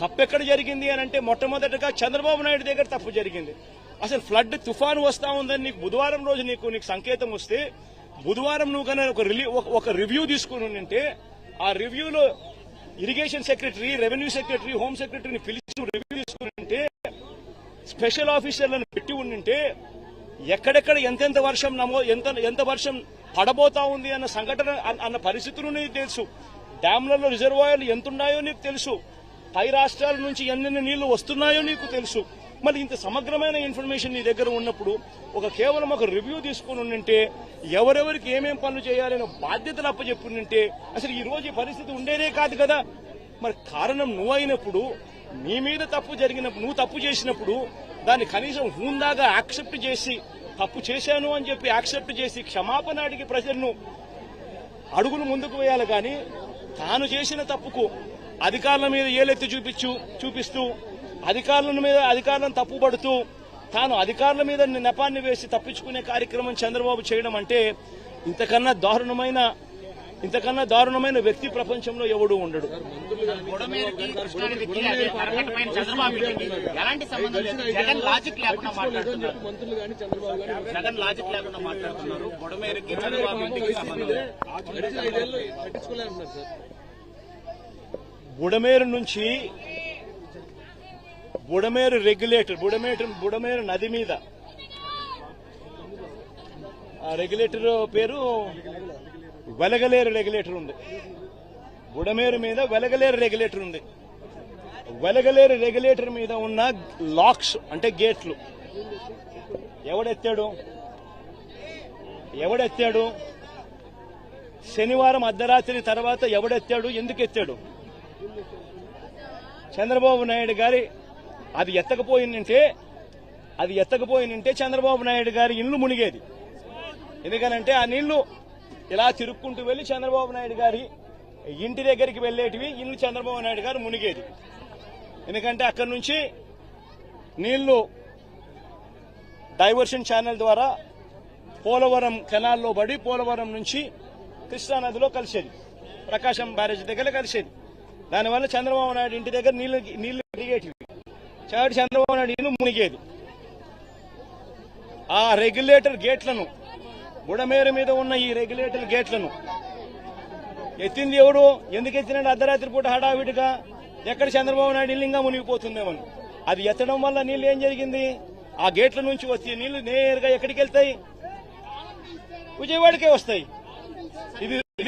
తప్పు ఎక్కడ జరిగింది అని అంటే మొట్టమొదటగా చంద్రబాబు నాయుడు దగ్గర తప్పు జరిగింది. అసలు ఫ్లడ్ తుఫాను వస్తా ఉందని నీకు బుధవారం రోజు నీకు నీకు సంకేతం వస్తే బుధవారం నువ్వు కన్నా ఒక రిలీ ఒక- రివ్యూ తీసుకుని ఉంటే ఆ రివ్యూలో irrigation secretary revenue secretary home సెక్రటరీని పిలిచి రివ్యూ తీసుకుని ఉంటే స్పెషల్ ఆఫీసర్లను పెట్టి ఉండింటే ఎక్కడెక్కడ ఎంతెంత వర్షం నమో ఎంత ఎంత వర్షం పడబోతా ఉంది అన్న సంఘటన అన్న- అన్న పరిస్థితులు నీకు తెలుసు. డ్యాంలలో రిజర్వాయర్లు ఎంతున్నాయో నీకు తెలుసు. పై రాష్ట్రాల నుంచి ఎన్నెన్ని నీళ్ళు వస్తున్నాయో నీకు తెలుసు. మరి ఇంత సమగ్రమైన ఇన్ఫర్మేషన్ నీ దగ్గర ఉన్నప్పుడు ఒక కేవలం ఒక రివ్యూ తీసుకుని ఉండింటే ఎవరెవరికి ఏమేం పనులు చేయాలనే బాధ్యతలు అప్పచెప్పుంటే అసలు ఈ రోజు పరిస్థితి ఉండేదే కాదు కదా. మరి కారణం నువ్వు అయినప్పుడు నీ మీద తప్పు జరిగినప్పుడు నువ్వు తప్పు చేసినప్పుడు దాన్ని కనీసం హూందాగా యాక్సెప్ట్ చేసి తప్పు చేశాను అని చెప్పి యాక్సెప్ట్ చేసి క్షమాపణ అడిగి ప్రజలను అడుగులు ముందుకు వేయాలి కానీ తాను చేసిన తప్పుకు అధికారుల మీద ఏలెత్తి చూపించు చూపిస్తూ అధికారుల మీద అధికారులను తప్పుపడుతూ తాను అధికారుల మీద నెపాన్ని వేసి తప్పించుకునే కార్యక్రమం చంద్రబాబు చేయడం అంటే ఇంతకన్నా దారుణమైన ఇంతకన్నా దారుణమైన వ్యక్తి ప్రపంచంలో ఎవడు ఉండడు. బుడమేరు నుంచి బుడమేరు రెగ్యులేటర్ బుడమేటర్ బుడమేరు నది మీద. ఆ రెగ్యులేటర్ పేరు వెలగలేరు రెగ్యులేటర్ ఉంది. బుడమేరు మీద వెలగలేరు రెగ్యులేటర్ ఉంది. వెలగలేరు రెగ్యులేటర్ మీద ఉన్న లాక్స్ అంటే గేట్లు. ఎవడెత్తాడు? ఎవడెత్తాడు? శనివారం అర్ధరాత్రి తర్వాత ఎవడెత్తాడు? ఎందుకు ఎత్తాడు చంద్రబాబు నాయుడు గారి అది ఎత్తకపోయిందంటే అది ఎత్తకపోయిందంటే చంద్రబాబు నాయుడు గారి ఇల్లు మునిగేది. ఎందుకనంటే ఆ నీళ్ళు ఇలా తిరుక్కుంటూ వెళ్ళి చంద్రబాబు నాయుడు గారి ఇంటి దగ్గరికి వెళ్ళేటివి ఇల్లు చంద్రబాబు నాయుడు గారు మునిగేది. ఎందుకంటే అక్కడి నుంచి నీళ్ళు డైవర్షన్ ఛానల్ ద్వారా పోలవరం కెనాల్లో పడి పోలవరం నుంచి కృష్ణానదిలో కలిసేది. ప్రకాశం బ్యారేజ్ దగ్గర కలిసేది. దానివల్ల చంద్రబాబు నాయుడు ఇంటి దగ్గర నీళ్ళు నీళ్ళు దిగేటివి చాటి చంద్రబాబు నాయుడు ఇల్లు మునిగేది. ఆ రెగ్యులేటర్ గేట్లను బుడమేర మీద ఉన్న ఈ రెగ్యులేటర్ గేట్లను ఎత్తింది ఎవడు? ఎందుకు ఎత్తినాడు? అర్ధరాత్రి పూట హడావిడిగా ఎక్కడ చంద్రబాబు నాయుడు ఇల్లు ఇంకా మునిగిపోతుందేమని. అది ఎత్తడం వల్ల నీళ్ళు ఏం జరిగింది? ఆ గేట్ల నుంచి వచ్చే నీళ్ళు నేరుగా ఎక్కడికి వెళ్తాయి? విజయవాడకే వస్తాయి. ఇది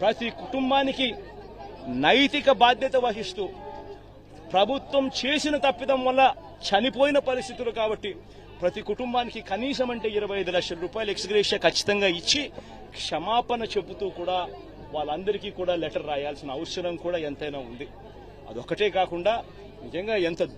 ప్రతి కుటుంబానికి నైతిక బాధ్యత వహిస్తూ ప్రభుత్వం చేసిన తప్పిదం వల్ల చనిపోయిన పరిస్థితులు కాబట్టి ప్రతి కుటుంబానికి కనీసం అంటే ఇరవై ఐదు లక్షల రూపాయలు ఎక్స్గ్రేషియా ఖచ్చితంగా ఇచ్చి క్షమాపణ చెబుతూ కూడా వాళ్ళందరికీ కూడా లెటర్ రాయాల్సిన అవసరం కూడా ఎంతైనా ఉంది. అదొకటే కాకుండా నిజంగా ఎంత